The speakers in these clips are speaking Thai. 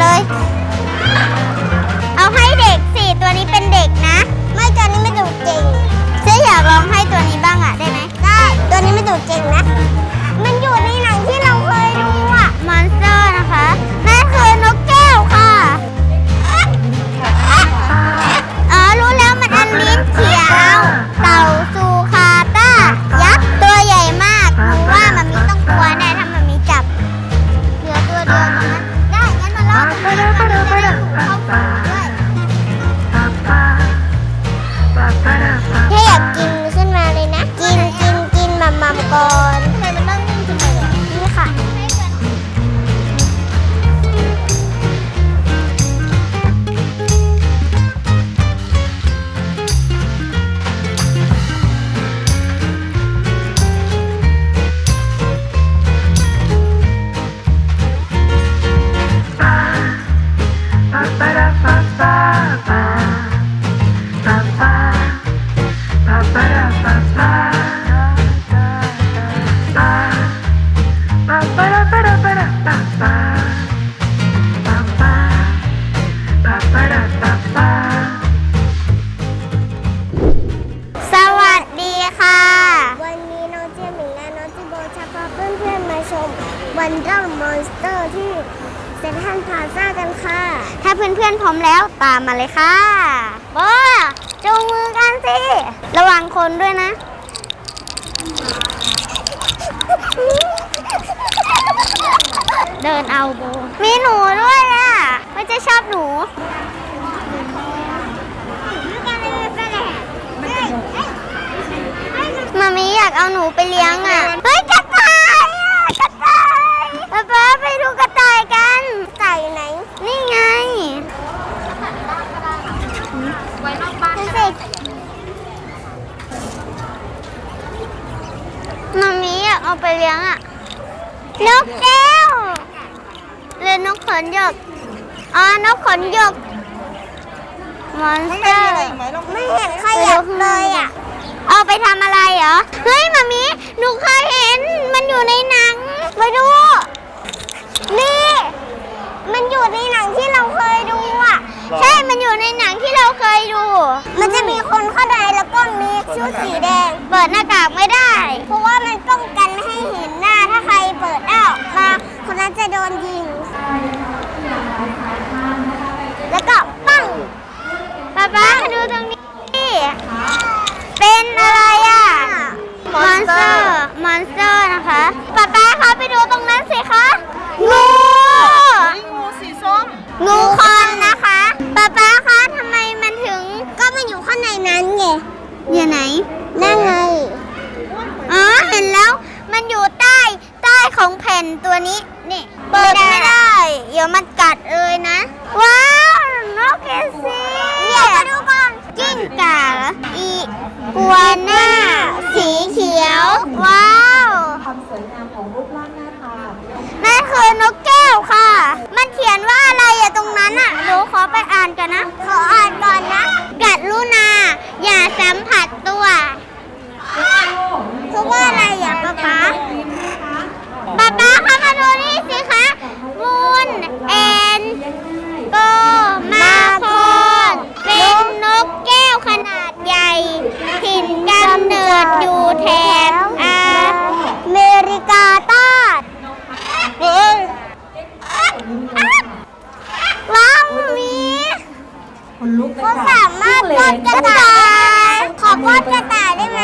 เลย เอาให้เด็กสิตัวนี้เป็นเด็กนะ ไม่ตัวนี้ไม่ดุจริงเจ๊อยากลองให้ตัวนี้บ้างอะได้ไหมได้ตัวนี้ไม่ดุจริงนะ มันอยู่ในหนังที่เราเคยดูอะมอนสเตอร์ เลยค่ะโบจูงมือกันสิ ระวังคนด้วยนะ เดินเอาโบมีหนูด้วยอะไม่จะชอบหนูมามีอยากเอาหนูไปเลี้ยงอะ เฮ้ยกระต่ายอะกระต่ายป๊าป๊าไปดูกระต่ายกันกระต่ายอยู่ไหน นี่ไง ไว้นอกบ้านสิมามีอยาก เอาไปเลี้ยงอะนกแก้วเรียนนกขนหยกอ๋อนกขนหยกมอนสเตอร์ไม่เห็นขยับเลยอะ เอาไปทำอะไรเหรอ เฮ้ยมามีหนูเคยเห็น มันอยู่ในหนัง ไปดู นี่ มันอยู่ในหนังที่เราเคยดูอะ ใช่ มันอยู่ในหนังที่เราเคยดู มันจะมีคนเข้าในแล้วก็มีชุดสีแดง เปิดหน้ากากไม่ได้ เพราะว่ามันป้องกันไม่ให้เห็นหน้า ถ้าใครเปิดอ้าออกมา ค นนั้นจะโดนยิง แล้วก็ปั้งป๊าป๊าดูตรงนี้ เป็นอะไรอะ มอนสเตอร์ มอนสเตอร์นะคะป๊าป๊าคะไปดูตรงนั้นสิคะ งู งูสีส้ม งูคอนนะคะป๊าป๊าคะทำไมมันถึง ก็มันอยู่ข้างในนั้นไง อยู่ไหน นั่นไง อ๋อ เห็นแล้ว มันอยู่ใต้ ใต้ของแผ่นตัวนี้ นี่เปิดไม่ได้ เดี๋ยวมันกัดเลยนะ ว้าวนกเอซีเดี๋ยวมาดูก่อนกิ้งก่าเหรออีกัวหน้าสีเขียว ว้าวความสวยงามของรูปร่างหน้าตานั่นคือนกแก้วค่ะ มันเขียนว่าอะไรอะตรงนั้นอะหนูขอไปอ่านกันนะ ขออ่านก่อนนะ กัดลูนา อย่าสัมผัสตัวคือว่าอะไรอะป๊าป๊าป๊าป๊าคะมาดูนี่สิคะมูนแอนโกมาคอนเป็นนกแก้วขนาดใหญ่ ถิ่นกำเนิดอยู่แถบอาเมริกาใต้ เฮ้ย ว้าวมี คนลุกเลย เขา ค่ะ สามารถปล้นกระต่าย ขอปล้นกระต่ายได้ไหม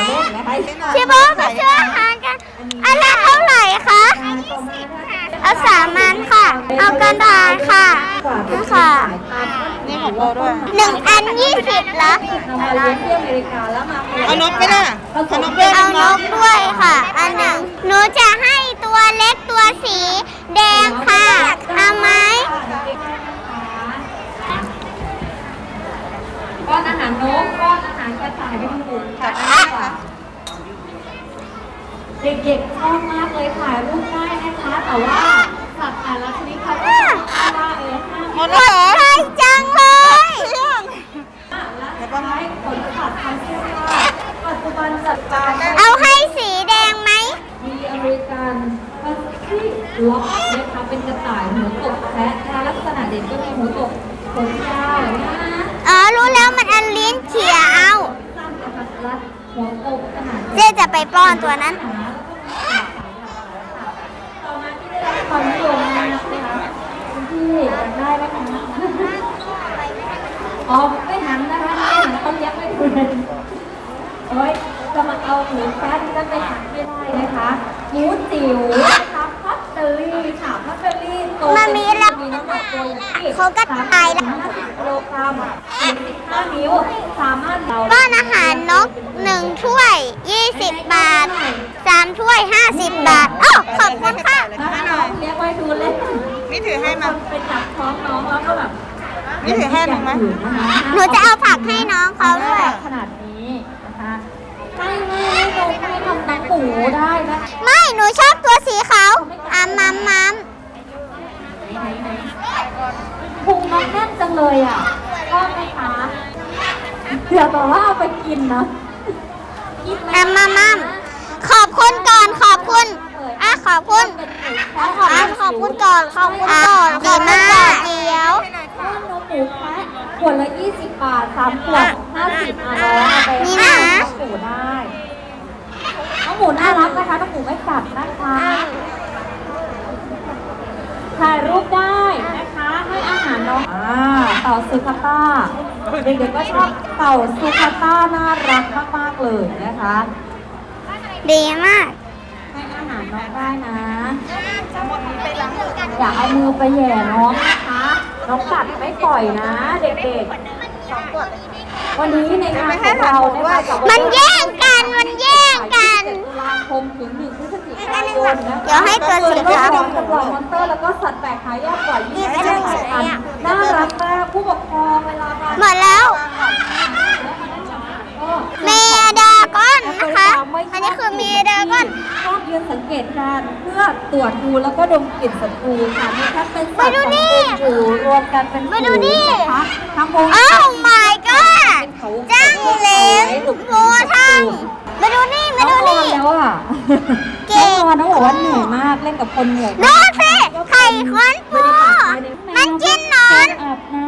พี่โบ๊ทมาช่วยหากันอันละเท่าไหร่คะเอาสามอันค่ะ เอากระต่ายค่ะนี่ค่ะ นี่ของโบด้วย หนึ่งอันยี่สิบเหรอ นำมาเลี้ยงที่อเมริกาแล้วมาเอานกไปล่ะเอานกด้วยเอานกด้วยค่ะ อันหนึ่งหนูจะให้ตัวเล็กตัวสีแดงค่ะ เอาไหมป้อนอาหารนกป้อนอาหารกระต่ายให้หมูค่ะเด็กๆชอบมากเลยถ่ายรูปได้นะคะ แต่ว่าสัตว์แต่ละชนิดเขาก็บอกว่าเออห้ามหมดแล้วเหรอใช่จังเลย ใช้ขนสัตว์ทำเสื้อผ้า ปัจจุบันจัดการได้เอาให้สีแดงไหม มีอเมริกันพัสซี่ล็อกนะคะเป็นกระต่ายหัวกบแพะนะคะลักษณะเด่นก็มีหัวกบขนยาวนะคะอ๋อ รู้แล้วมันอันลิ้นเขียวสั้นกระทัดรัดหัวกบขนาดเจ๊จะไปป้อนตัวนั้น ต่อมาที่ได้รับความนิยมมากนะคะคุณพี่อยากได้ไหมคะอ๋อไม่หันนะคะไม่หันต้องยักไม่ดูเลยโอ้ย จะมาเอาหมูแป๊ดจะไปหันไม่ได้นะคะหมูจิ๋วนะคะพัตเตอรี่ค่ะพัตเตอรี่โตมันมีเป็นแล้วมีน้ำหนักตัวอยู่ที่เขาก็ตายแล้ว50กิโลกรัม45นิ้วสามารถเราป้อนอาหารนกหนึ่งถ้วย 20 บาทสามถ้วย 50 บาทอ้อขอบคุณค่ะนะคะน้องเลี้ยงไว้ดูเล่นนี่ถือให้มาไปจับท้องน้องแล้วก็แบบนี่ถือให้มั้ยหนูจะเอาผักให้น้องเขาด้วยขนาดนี้นะคะให้ให้ให้นมให้นมน้องหมูได้นะไม่หนูชอบตัวสีขาวอามัมมัมพุงน้องแน่นจังเลยอะชอบไหมคะเดี๋ยวบอกว่าเอาไปกินนะกินไหมอามัมมัมขอบคุณก่อนขอบคุณอะขอบคุณเป็นหมูแคะอะขอบคุณก่อนขอบคุณก่อนดีมากเดี๋ยวว่านมหมูแคะขวดละ 20 บาท3ขวด50อะน้องเอาไปนี่ให้นะน้องหมูได้น้อง หมูน่ารักนะคะน้องหมูไม่กัดนะคะถ่ายรูปได้นะคะให้อาหารน้องอ่าเต่าซูคาต้าเด็กๆก็ชอบเต่าซูคาต้าน่ารักมากๆเลยนะคะดีมากให้อาหารน้องได้นะอย่าเอามือไปแหย่น้องนะคะน้องกัดไม่ปล่อยนะ เด็กๆวันนี้ในงานของเรานะคะกับวัมันแย่ง เดี๋ยวให้ตัวสีขาวจำลองมอนเตอร์แล้วก็สัตว์แปลกหายากกว่า20สายพันธุ์น่ารักมากผู้ปกครองเวลามาหมดแล้ว เมดาก้อนนะคะ อันนี้คือเมดาก้อน ชอบยืนสังเกตการณ์เพื่อตรวจดูแล้วก็ดมกลิ่นศัตรูค่ะมีทั้งเป็นสัตว์มาดูนี่ของเป็นอยู่รวมกันเป็นมาดูนี่ฝูงนะคะทั้งวงโอ้ my god เป็นเขาจังเหลนโบทังมาดูนี่ มาดูนี่ แล้วอะ เก่งน้องนอนน้องบอกว่าเหนื่อยมากเล่นกับคนเหนื่อยดูสิไข่ขนปู มันกินหนอน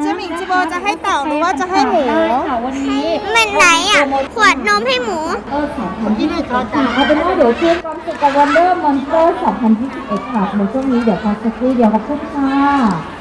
เจะหมิงจิโบจะให้เต่าหรือว่าจะให้หมูได้ค่ะวันนี้มันไหนอะ ขวดนมให้หมู เออ2021ค่ะเอาเป็นว่าเดี๋ยวช่วยความสุขกับวันเดอร์มอนสเตอร์2021ค่ะในช่วงนี้เดี๋ยวพักสักครู่เดียวขอบคุณค่ะ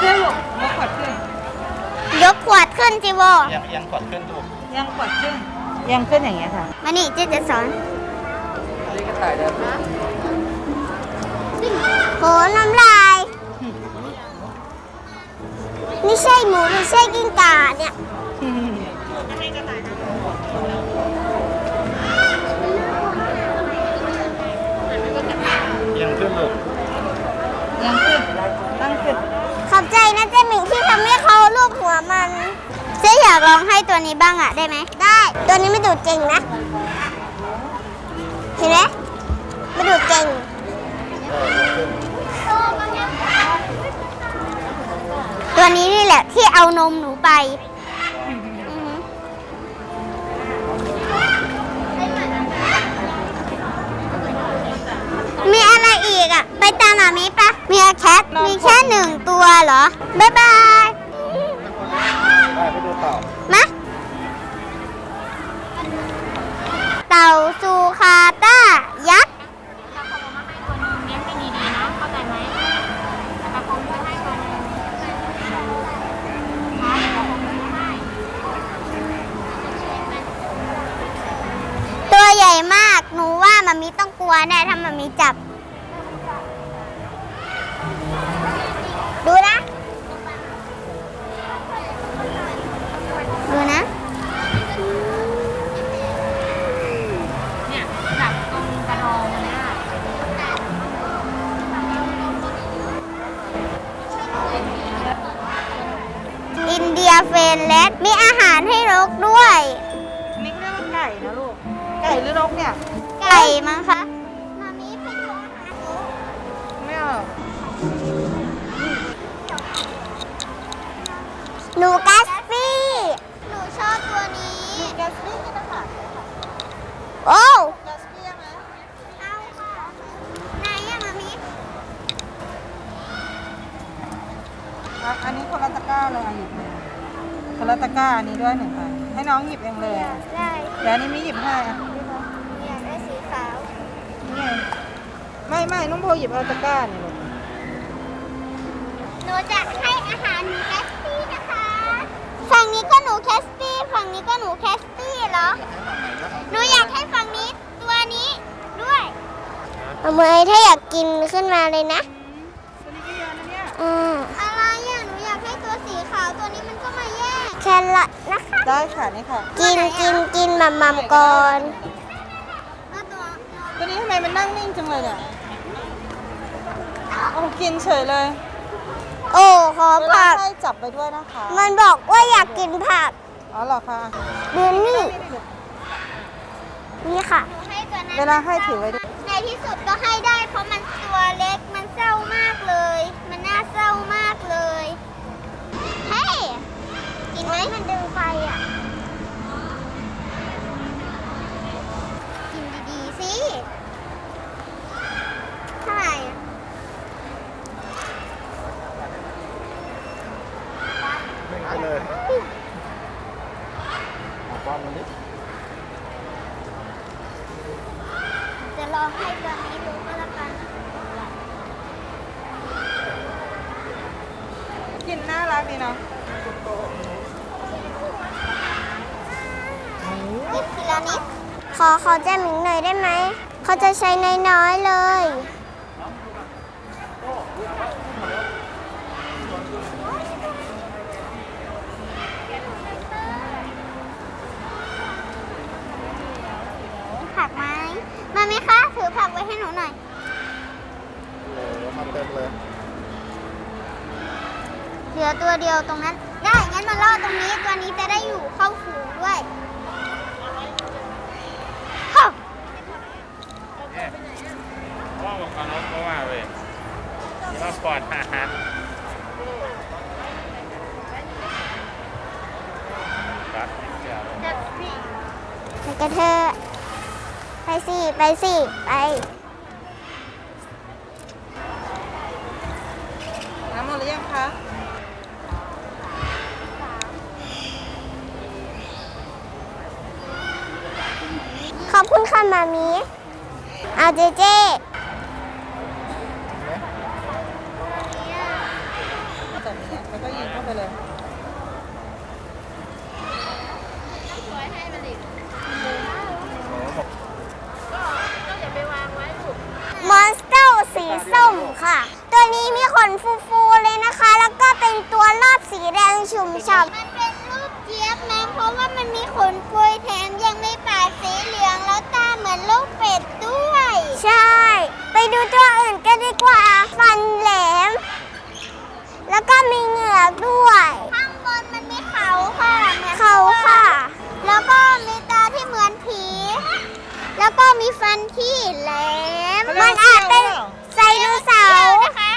ขวดขึ้นลูกยกขวดขึ้น ยกขวดขึ้นจิโวๆยังยังกดขึ้นดูยังขวดขึ้น ยังขึ้นอย่างเงี้ยค่ะมานี่เจ๊จะสอนโหน้ำลายไม่ใช่หมูไม่ใช่กิ้งก่าเนี่ย ยังขึ้นลูก ยังขึ้น ตั้งขึ้น ขอบ ใจนะเจหมิงที่ทำให้เขาลูบหัวมัน เจ๊อยากลองให้ตัวนี้บ้างอะได้ไหม ได้ ตัวนี้ไม่ดูดเก่งนะ เห็นไหมไม่ดูดเก่งตัวนี้นี่แหละที่เอานมหนูไปมีอะไรอีกอะ ไปตามหมามี ปะมีแคทมีแค่หนึ่งตัวเหรอ บ๊ายบายได้ไปดูต่อมาเต่าซูคาต้ายักษ์ตัวใหญ่มาก หนูว่ามันมีต้องกลัวแน่ถ้ามันมีจับ นะลูก ไก่หรือนกเนี่ย ไก่มั้งคะมามีไปดูอาหารนกไม่เอาหรอกหนูกัสปี้ หนูชอบตัวนี้ แกสปี้นี่นะคะโอ้แกสปี้ไหมเอาค่ะไหนอะมามีอะอันนี้คนละตะกร้าเลยอะหยิบเลยคนละตะกร้าอันนี้ด้วยหนึ่งค่ะ ให้น้องหยิบเองเลยอยากได้เดี๋ยวอันนี้ไม่หยิบให้อะอยากได้สีขาวนี่ไงไม่ไม่น้องโพหยิบเอาตะกร้านี่ลูกหนูจะให้อาหารหนูแคสตี้นะคะ ฝั่งนี้ก็หนูแคสตี้ ฝั่งนี้ก็หนูแคสตี้เหรอ หนูอยากให้ฝั่งนี้ตัวนี้ด้วย เอาเมยถ้าอยากกินขึ้นมาเลยนะ ตัวนี้ก็เยอะนะเนี่ย อืมอะไรอะ หนูอยากให้ตัวสีขาวตัวนี้มันก็มา แย่งแครอทนะคะ ได้ค่ะนี่ค่ะ กินกินกินมัมมัมก่อนตัวตัวนี้ทำไมมันนั่งนิ่งจังเลยเนี่ยโอ้กินเฉยเลยโอ้ขอเวลาผักให้จับไปด้วยนะคะ มันบอกว่าอยากกินผัก อ๋อเหรอคะดูนี่ นี่ค่ะ เวลาให้ถือไว้ด้วยในที่สุดก็ให้ได้ เพราะมันตัวเล็ก มันเศร้ามากเลย มันน่าเศร้ามากเลย เฮ้ย กินไห มมันดึงไฟอะ กินดีๆสิเท่าไหร่อะไม่ไปเลยเอาป้อนมันนิดจะลองให้ตัวนี้ดูก็แล้วกัน กินน่ารักดีเนาะ หยิบทีละนิด ขอเขาจะหมิงหน่อยได้ไหม เขาจะใช้น้อยๆเลย ผักไหมมาไหมคะ ถือผักไว้ให้หนูหน่อย โอ้โหมาเต็มเลยเหลือตัวเดียวตรงนั้น ได้ งั้นมาล่อตรงนี้ ตัวนี้จะได้อยู่เข้าฝูงด้วยฮะ พ่อบอกกับน้องก็ว่าเว้ยว่าปอดอาหารครับเจ้า ไปกันเถอะ ไปสิ ไปสิ ไป น้ำหมดหรือยังคะ ขอบคุณค่ะมามีเอาเจเจ จับอย่างเงี้ยแล้วก็ยิงเข้าไปเลย มอนสเตอร์สีส้มค่ะ ตัวนี้มีขนฟูๆเลยนะคะ แล้วก็เป็นตัวรอบสีแดงชุ่มฉ่ำมันเป็นรูปเจี๊ยบนะเพราะว่ามันมีขนปุยแถมยังมีปากสีเหลืองแล้วตาเหมือนลูกเป็ดด้วย ใช่ ไปดูตัวอื่นกันดีกว่า ฟันแหลม แล้วก็มีเหงือกด้วย ข้างบนมันมีเขาค่ะเหมือน มีฟันที่แหลมเขาเรียกมันอาจเป็นว่าไดโนเสาร์นะคะ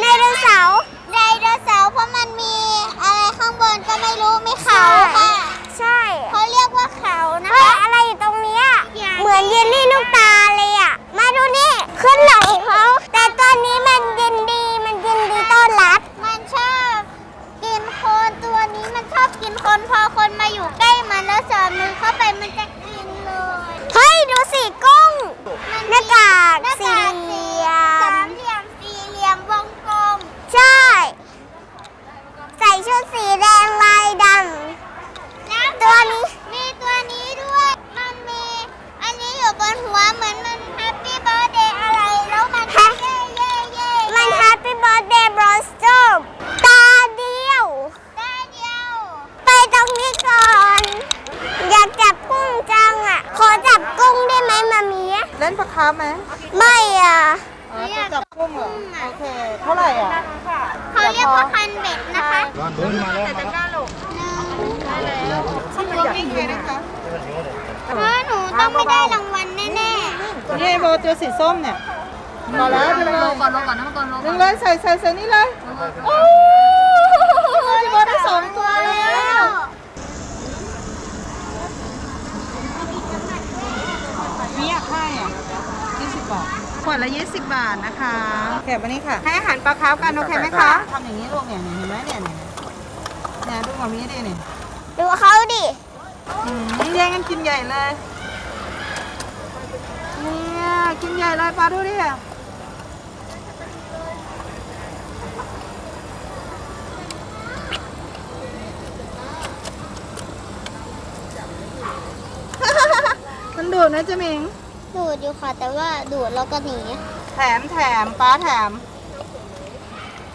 ไดโนเสาร์ไดโนเสาร์เพราะมันมีอะไรข้างบนก็ไม่รู้มีเขาค่ะ ใช่เขาเรียกว่าเขานะคะอะไรอยู่ตรงนี้เหมือนเยลลี่ลูกตาเลยอะ มาดูนี่ขึ้นหลังเขาแต่ตอนนี้มันยินดีมันยินดีต้อนรับ มันชอบกินคนตัวนี้มันชอบกินคนพอคนมาอยู่ใกล้มันแล้วสอดมือเข้าไปมันจะกินเลย เฮ้ย ดูสิกุ้งหน้ากากสี่เหลี่ยมสามเหลี่ยมสี่เหลี่ยมวงกลม ใช่ ใส่ชุดสีแดงลายดำแล้วตัวนี้มีตัวนี้ด้วย มันมี อันนี้อยู่บนหัวเหมือนมันแฮปปี้เบิร์ดเดย์อะไร แล้วมันเย่เย่เย่มันแฮปปี้เบิร์ดเดย์บรอสโตมตาเดียวตาเดียว ไปตรงนี้ก่อน อยากจับกุ้งจังอะ ขอจับกุ้งได้ไหมมามี เล่นปลาคาร์ฟไหม ไม่อะ อ๋อจะจับกุ้งเหรอ โอเค เท่าไหร่อะ เขาเรียกว่าคันเบ็ดนะคะ กุ้งวิ่งไงนะคะ เพราะหนู ต้องไม่ได้รางวัลแน่นี่โบเจอสีส้มเนี่ยมาแล้วดึงเลยก่อนลงก่อนนะก่อนลงดึงเลยใส่ใส่ใส่นี่เลยๆโอ้พี่โบได้สองตัวแล้วนี่อยากให้อะ20บาทขวดละ20บาทนะคะแกะมานี่ค่ะ ให้อาหารปลาคาร์ฟกันโอเคไหมคะทำอย่างนี้ลูกเนี่ยเห็นไหมเนี่ยเนี่ยเนี่ยดูแบบนี้ดิเนี่ยดูเขาดิ อืมแย่งกันกินใหญ่เลยเนี่ย กินใหญ่เลยปลาดูดิมันดูดนะเจมิง ดูดอยู่ค่ะ แต่ว่าดูดแล้วก็หนีแถมแถมป้าแถม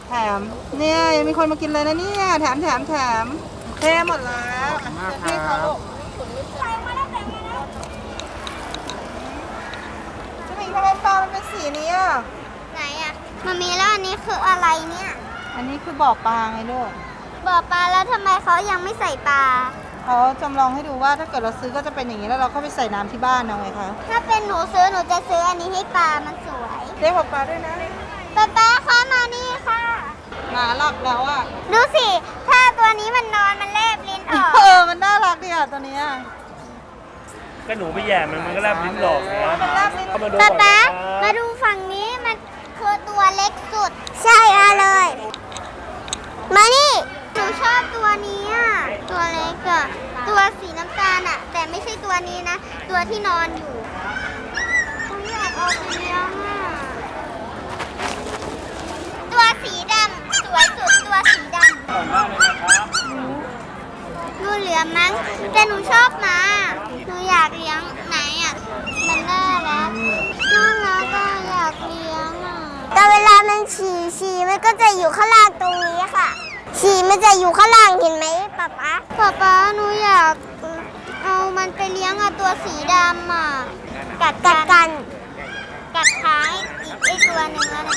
แถม เนี่ยยังมีคนมากินเลยนะเนี่ย แถมแถมแถมเท่หมดแล้วอะเดี๋ยวพี่เขาลูกจะ มีทำไมปลามันเป็นสีนี้อะไหนอะมามีแล้วอันนี้คืออะไรเนี่ยอันนี้คือบ่อปลาไงลูกบ่อปลาแล้วทำไมเขายังไม่ใส่ปลาเขาจำลองให้ดูว่าถ้าเกิดเราซื้อก็จะเป็นอย่างนี้แล้วเราเข้าไปใส่น้ำที่บ้านเอาไงคะถ้าเป็นหนูซื้อหนูจะซื้ออันนี้ให้ปลามันสวยเรียกบ่อปลาด้วยนะ ป๊าป๊าคะมานี่ค่ะ หมาหลับแล้วอะ ดูสิ ถ้าตัวนี้มันนอนมันแลบลิ้นออก เออ มันน่ารักดีอะตัวเนี้ย ก็หนูไปแย่มันมันก็รับลิ้นหลอกเนี่ยมันรับลิ้นเข้ามาดูป๊าก่อนป๊านะคมารับดูฝั่งนี้มันคือตัวเล็กสุด ใช่เอาเลย มานี่ หนูชอบตัวนี้อะตัวเล็กอะตัวสีน้ำตาลอะแต่ไม่ใช่ตัวนี้นะ ตัวที่นอนอยู่ผมอยากเอาไปเลี้ยงอะตัวสีดำสวยสุดตัวสีดำขอบคุณมากเลยนะครับ งูเหลือมมั้งแต่หนูชอบหมา หนูอยากเลี้ยงไหนอะ มันน่ารักน่ารักก็อยากเลี้ยงอะ แต่เวลามันฉี่ฉี่มัน ก็จะอยู่ข้างล่างตรงนี้ค่ะฉี่มันจะอยู่ข้างล่างเห็นไหมป๊าป๊าป๊าป๊าหนูอยากเอามันไปเลี้ยงอะตัวสีดำอะกัดกัดกัน กัดท้ายอีกไอตัวหนึ่งแล้วนะ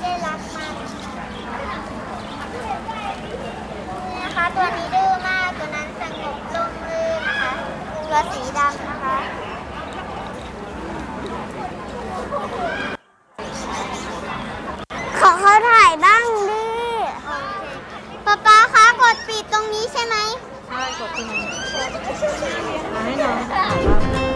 ได้รักมันนะคะ ตัวนี้ดื้อมาก ตัวนั้นสงบลงเลยนะคะตัวสีดำนะคะขอเขาถ่ายบ้างดิป๊าป๊าคะกดปิดตรงนี้ใช่ไหมใช่กดตรงนี้ให้น้อง